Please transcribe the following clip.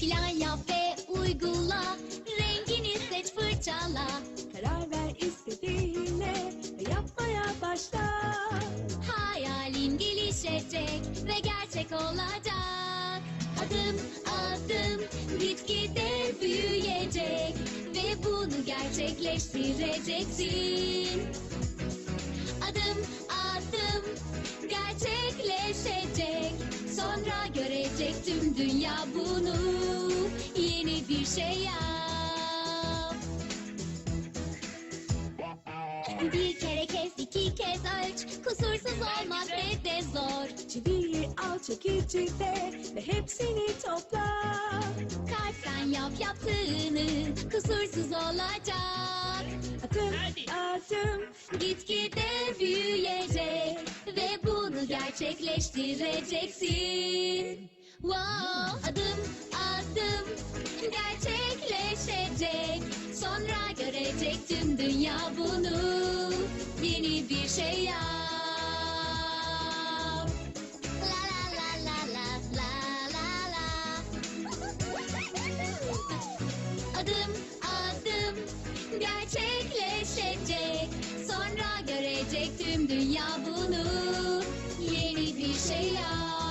Plan yap ve uygula. Rengini seç fırçala. Karar ver istediğine yapmaya başla. Hayalin gelişecek ve gerçek olacak. Adım adım gitgide büyüyecek ve bunu gerçekleştireceksin. Adım adım gerçekleşecek sonra görecek tüm dünya bunu bir şey yap. Bir kere kes, iki kez ölç. Kusursuz olmak pek de zor. Çiviyi al çekicide ve hepsini topla. Kalpten yap yaptığını Kusursuz olacak. Adım Hadi. adım Gitgide büyüyecek Ve bunu gerçekleştireceksin. Wow, gerçekleşecek Sonra görecek tüm dünya bunu. Yeni bir şey yap. La la la la la la la la. Adım adım gerçekleşecek. Sonra görecek tüm dünya bunu. Yeni bir şey yap